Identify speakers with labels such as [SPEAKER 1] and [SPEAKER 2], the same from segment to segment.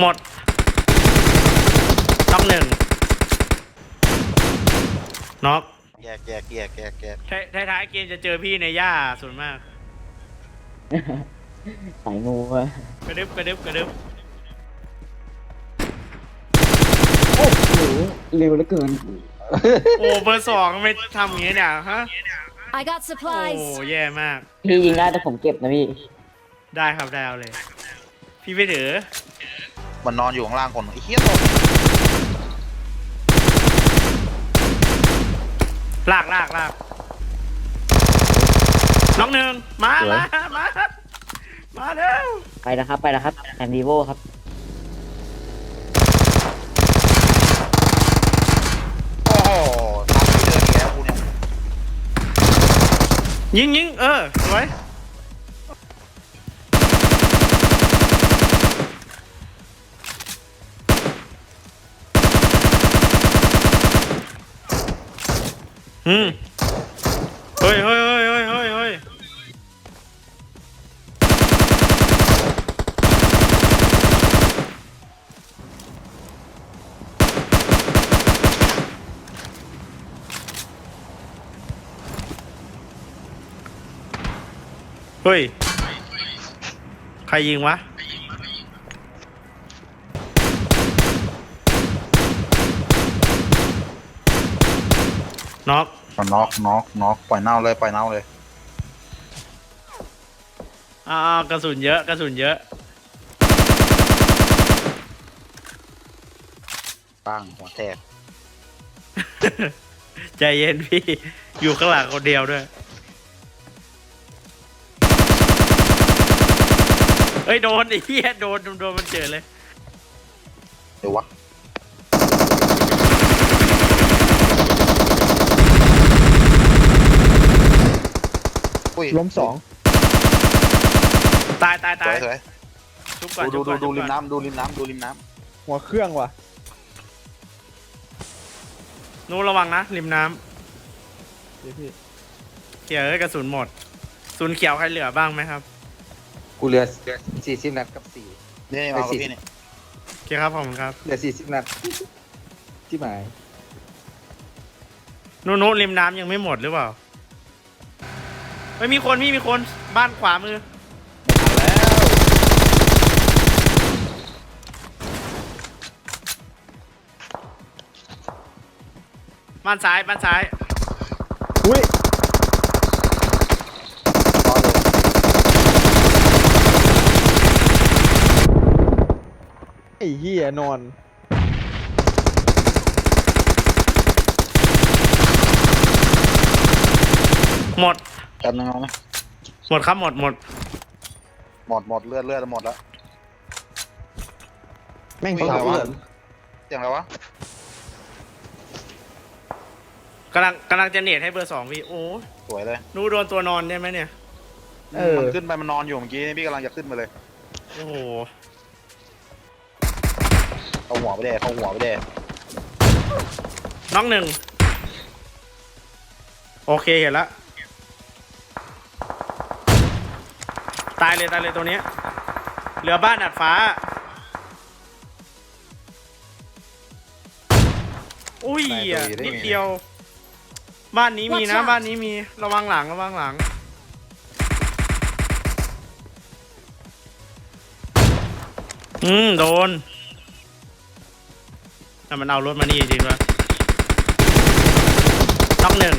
[SPEAKER 1] หมดน็อกหนึ่งน็อก
[SPEAKER 2] แยกแยกแยกแยกแยก
[SPEAKER 1] ท้ายท้ายๆเกมจะเจอพี่ในหญ้าส่วนมาก
[SPEAKER 3] สายงูอะ
[SPEAKER 1] กระดึบกระดึบกระดึบ
[SPEAKER 3] โอ้โหเร็วเหลือเกิน
[SPEAKER 1] โอ้เบอร์สองไม่ทำอย่างนี้เนี่ยฮะ
[SPEAKER 4] I got
[SPEAKER 1] โอ้
[SPEAKER 4] supplies.
[SPEAKER 1] แย่มาก
[SPEAKER 3] พี่ยิงได้แต่ผมเก็บนะพี่
[SPEAKER 1] ได้ครับได้เอาเลย พี่ไม่ถือ
[SPEAKER 2] มันนอนอยู่ข้างล่างคนไอ้เหี้ยตก
[SPEAKER 1] ลากลากลากน้องหนึ่งมา
[SPEAKER 3] สวย
[SPEAKER 1] มามามาเร็ว
[SPEAKER 3] ไปนะครับ ไปนะครับแอนดิโวครับ
[SPEAKER 2] โอ้โหทำที่เดินอีกแล้วกูเนี่ย
[SPEAKER 1] ยิงยิงเออสวย อืมเฮ้ยเฮ้ยเฮ้ยเฮ้ยเฮ้ยเฮ้ยเฮ้ย ใครยิงวะ น็อก
[SPEAKER 2] มันน็อกน็อกน็อกปล่อยเน่าเลยปล่อยเน่าเลย
[SPEAKER 1] อ่ากระสุนเยอะกระสุนเยอะ
[SPEAKER 2] ตั้งหัวแตก
[SPEAKER 1] ใจเย็นพี่ อยู่ข้างหลังคนเดียวด้วย เฮ้ย โดนไอ้เหี้ยโดนโดนมันเจอเลย
[SPEAKER 2] เดี๋ยววะ อุ้ย
[SPEAKER 5] ล้มสอง
[SPEAKER 1] ตายตาย
[SPEAKER 2] ส
[SPEAKER 1] ตา
[SPEAKER 2] วยยสวย
[SPEAKER 1] ชุบก่อน
[SPEAKER 2] ดู
[SPEAKER 1] ชุบ
[SPEAKER 2] ดู
[SPEAKER 1] ก่อน
[SPEAKER 2] ดู
[SPEAKER 1] ชุบก่อน
[SPEAKER 2] ริมน้ำดูริมน้ำดูริมน้
[SPEAKER 5] หัวเครื่องว่ะ
[SPEAKER 1] นู้นระวังนะริมน้
[SPEAKER 5] เดี๋ยวพี่ำ
[SPEAKER 1] เขียวเอ้ยกระสุนหมดกระสุนเขียวใครเหลือบ้างไหมครับ
[SPEAKER 6] กูเหลือสี่สิบนัดกับสี่ำ
[SPEAKER 2] นี่มากับพี่นี่
[SPEAKER 1] โอเคครับขอบคุณครับ
[SPEAKER 6] เหลือสี่สิบนัดที่หมาย
[SPEAKER 1] นู้นนู้นริมน้ำยังไม่หมดหรือเปล่า ไม่มีคนพี่มีคนบ้านขวามือบ้านซ้ายบ้านซ้าย
[SPEAKER 5] อุ้ย
[SPEAKER 2] รออยู่
[SPEAKER 5] ไอ้เหี้ยนอน
[SPEAKER 1] หมด
[SPEAKER 2] แป๊บนึงเอาไหม
[SPEAKER 1] หมดครับหมดหมด
[SPEAKER 2] หมดหมดเลือดเลือดหมดแล้ว
[SPEAKER 5] แม่ง
[SPEAKER 2] อุ้ย
[SPEAKER 5] สาว
[SPEAKER 2] อะไรวะ
[SPEAKER 5] เลือด
[SPEAKER 2] เสียงอะไรวะ
[SPEAKER 1] กำลังกำลังจะเนตให้เบอร์สองพี่โอ้
[SPEAKER 2] สวยเลย
[SPEAKER 1] หนูโดนตัวนอนได้ไหมเนี่ย
[SPEAKER 5] เออ
[SPEAKER 2] มันขึ้นไปมันนอนอยู่เมื่อกี้นี่พี่กำลังจะขึ้นมาเลย
[SPEAKER 1] โอ้โห
[SPEAKER 2] เอาหัวไปเด้เอาหัวไปเด้
[SPEAKER 1] น้องหนึ่งโอเคเห็นละ ตายเลยตายเลยตัวเนี้ยเหลือบ้านอัดฟ้า อุ้ยอะนิดเดียว บ้านนี้มีนะ
[SPEAKER 4] Watch out
[SPEAKER 1] บ้านนี้มีระวังหลังระวังหลัง อืม โดนแต่มันเอารถมานี่จริงๆด้วยน็อกหนึ่ง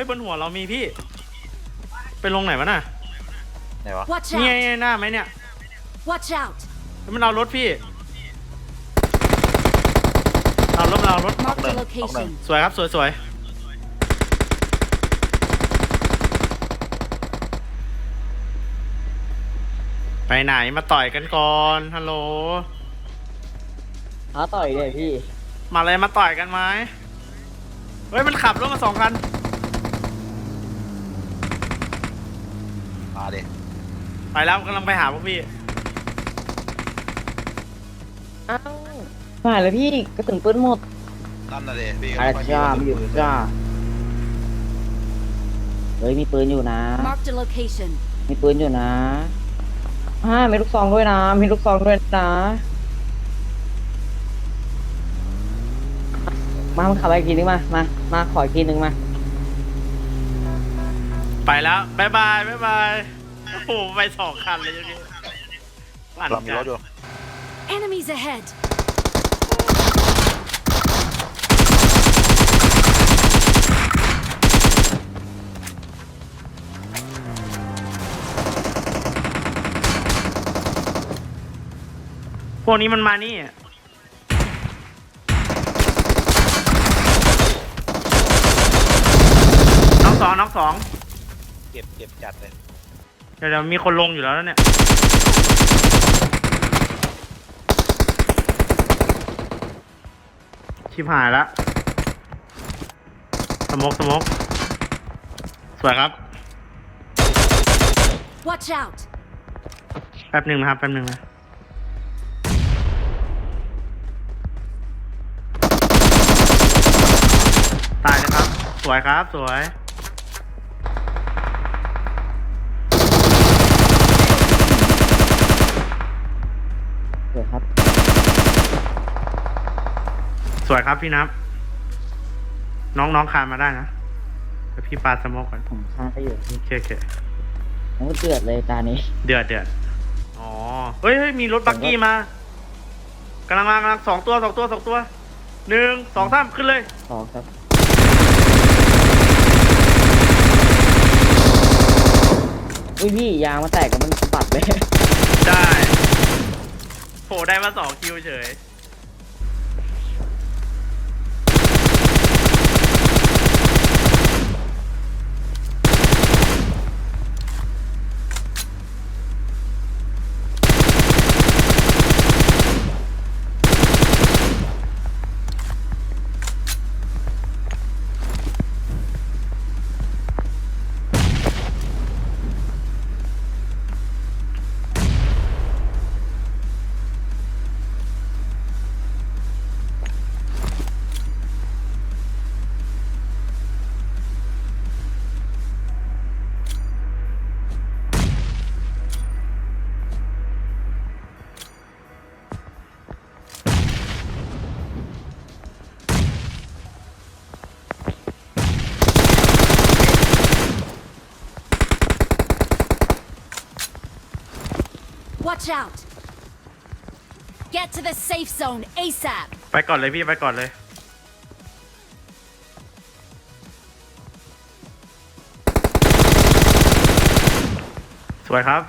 [SPEAKER 1] ฮ้ยบนหัวเรามีพี่ ไปลงไหนวะน่ะ
[SPEAKER 2] ไหนวะ
[SPEAKER 4] Watch
[SPEAKER 1] นี่ไง
[SPEAKER 4] out.
[SPEAKER 1] ไงหน้าไหมเนี่ย
[SPEAKER 4] Watch out.
[SPEAKER 1] แล้วมันเอารถพี่เอารถมันเอารถ
[SPEAKER 4] Mark the
[SPEAKER 2] Okay,
[SPEAKER 4] location.
[SPEAKER 1] สวยครับสวยสวยไปไหนมาต่อยกันก่อนฮัลโหล
[SPEAKER 3] ท้าต่อยเลยพี่
[SPEAKER 1] มาเลยมาต่อยกันไหมเฮ้ยมันขับรถมาสองคัน
[SPEAKER 2] มาเด้
[SPEAKER 1] ไปแล้วกำลังไปหาพวกพี่
[SPEAKER 3] อ้าวมาแล้วพี่กระสุนปืนหมด
[SPEAKER 2] นั่นน่ะเด้พี่
[SPEAKER 3] อา
[SPEAKER 2] ค่ย
[SPEAKER 3] จ้า
[SPEAKER 2] มี
[SPEAKER 3] มีอยู่
[SPEAKER 2] ปืน
[SPEAKER 3] จ้าเฮ้ยมีปืนอยู่นะ
[SPEAKER 4] Marked a location.
[SPEAKER 3] มีปืนอยู่นะอ่ามีลูกซองด้วยนะ มีลูกซองด้วยนะ มามาขับไปอีกทีนึงมา มา มาขออีกทีนึงมา
[SPEAKER 1] ไปแล้วบายบายบายบายโอ้โหไปสองคันเลยยังไงปั่น
[SPEAKER 2] เรามีรถอยู่
[SPEAKER 4] Enemies ahead.
[SPEAKER 1] พวกนี้มันมานี่น้องสองน้องสอง
[SPEAKER 2] เก็บเก็บจัดเลย
[SPEAKER 1] เดี๋ยวเดี๋ยวมีคนลงอยู่แล้วนะเนี่ย ชิบหายละ สมกสมกสวยครับ
[SPEAKER 4] Watch out.
[SPEAKER 1] แป๊บหนึ่งนะครับ แป๊บหนึ่งนะตายนะครับ สวยครับ สวย
[SPEAKER 3] เดี๋ยวครับ
[SPEAKER 1] สวยครับพี่นับ น้องน้องคานมาได้นะเดี๋ยวพี่ปาสโมกก่อน
[SPEAKER 3] ผมข้างไปอยู่
[SPEAKER 1] โอเคโอเค
[SPEAKER 3] โอ้เดือดเลยตานี้
[SPEAKER 1] เดือดเดือดอ๋อเฮ้ยเฮ้ยมีรถบักกี้มากำลังมากำลังสองตัวสองตัวสองตัวหนึ่งสองสามขึ้นเลย
[SPEAKER 3] สองครับอุ้ยพี่ยางมันแตกกับมันสะบัดเลย
[SPEAKER 1] ได้โหได้มาสองคิวเฉย
[SPEAKER 4] Watch out. Get to the safe zone ASAP.
[SPEAKER 1] ไปก่อนเลยพี่ไปก่อนเลย สวยครับ